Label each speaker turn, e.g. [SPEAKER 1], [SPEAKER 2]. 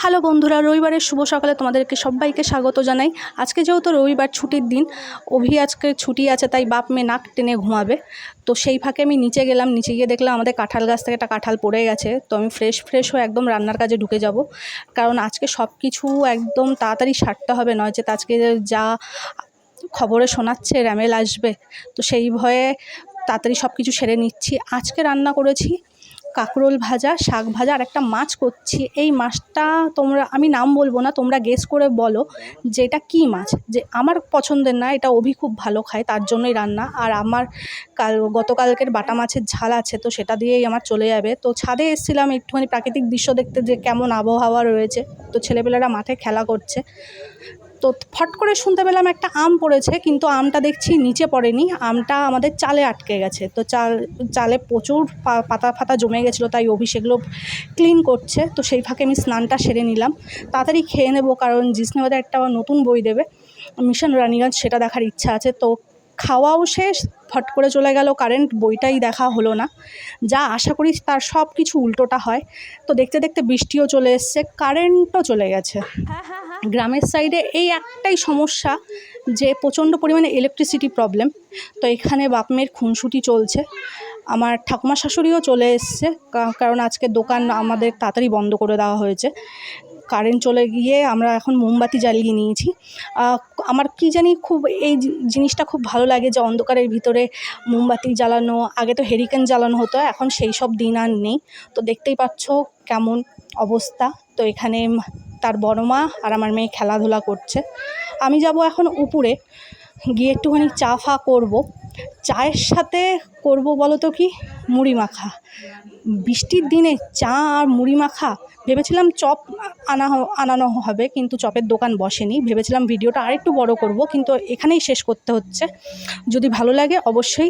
[SPEAKER 1] Hello বন্ধুরা, রবিবারের শুভ সকালে তোমাদেরকে সবাইকে স্বাগত জানাই। আজকে যেহেতু রবিবার ছুটির দিন, অভি আজকে ছুটি আছে, তাই বাপ মেয়ে নাক টেনে ঘুমাবে। তো সেই ফাঁকে আমি নিচে গেলাম, নিচে গিয়ে দেখলাম আমাদের কাঁঠাল গাছ থেকে একটা কাঁঠাল পড়ে গেছে। তো আমি ফ্রেশ ফ্রেশ হয়ে একদম রান্নার কাজে ঢুকে যাব। কারণ আজকে সব কিছু একদম তাড়াতাড়ি সারতে হবে, নয় যে আজকে যা খবরে শোনাচ্ছে, র্যামেল আসবে। তো সেই ভয়ে তাড়াতাড়ি সব কিছু সেরে নিচ্ছি। আজকে রান্না করেছি কাঁকরোল ভাজা, শাক ভাজা আর একটা মাছ করছি। এই মাছটা তোমরা, আমি নাম বলব না, তোমরা গেস করে বলো যে এটা কী মাছ। যে আমার পছন্দের না, এটা অভি খুব ভালো খায়, তার জন্যই রান্না। আর আমার কাল, গতকালকের বাটা মাছের ঝাল আছে, তো সেটা দিয়েই আমার চলে যাবে। তো ছাদে এসেছিলাম, একটুখানি প্রাকৃতিক দৃশ্য দেখতে যে কেমন আবহাওয়া রয়েছে। তো ছেলেপেলেরা মাঠে খেলা করছে। তো ফট করে শুনতে পেলাম একটা আম পড়েছে, কিন্তু আমটা দেখছি নিচে পড়েনি। আমটা আমাদের চালে আটকে গেছে। তো চাল, চালে প্রচুর পাতা ফাতা জমে গেছিল, তাই অভিষেকগুলো ক্লিন করছে। তো সেই ফাঁকে আমি স্নানটা সেরে নিলাম। তাড়াতাড়ি খেয়ে নেব, কারণ জিসনেবাদে একটা নতুন বই দেবে। মিশন রানীগঞ্জ সেটা দেখার ইচ্ছা আছে। তো খাওয়াও শেষ, ফট করে চলে গেল, কারেন্ট বইটাই দেখা হলো না। যা আশা করি তার সব কিছু উল্টোটা হয়। তো দেখতে দেখতে বৃষ্টিও চলে এসছে, কারেন্টও চলে গেছে। গ্রামের সাইডে এই একটাই সমস্যা যে প্রচণ্ড পরিমাণে ইলেকট্রিসিটি প্রবলেম তো এখানে বাপ মেয়ের খুনসুটি চলছে। আমার ঠাকুমা শাশুড়িও চলে এসছে। কারণ আজকে দোকান আমাদের তাড়াতাড়ি বন্ধ করে দেওয়া হয়েছে। কারেন্ট চলে গিয়ে আমরা এখন মোমবাতি জ্বালিয়ে নিয়েছি। আমার কি জানি খুব এই জিনিসটা খুব ভালো লাগে যে অন্ধকারের ভিতরে মোমবাতি জ্বালানো, আগে তো হেরিকেন জ্বালানো হতো, এখন সেই সব দিন আর নেই। তো দেখতেই পাচ্ছ কেমন অবস্থা। তো এখানে তার বড় মা আর আমার মেয়ে খেলাধুলা করছে। আমি যাব এখন উপরে, গিয়ে একটুখানি চা ফা করব। চায়ের সাথে করব বলো তো কি? মুড়ি মাখা। বৃষ্টির দিনে চা আর মুড়ি মাখা, ভেবেছিলাম চপ আনা আনানো হবে কিন্তু চপের দোকান বসেনি। ভেবেছিলাম ভিডিওটা আরেকটু বড় করব কিন্তু এখানেই শেষ করতে হচ্ছে। যদি ভালো লাগে অবশ্যই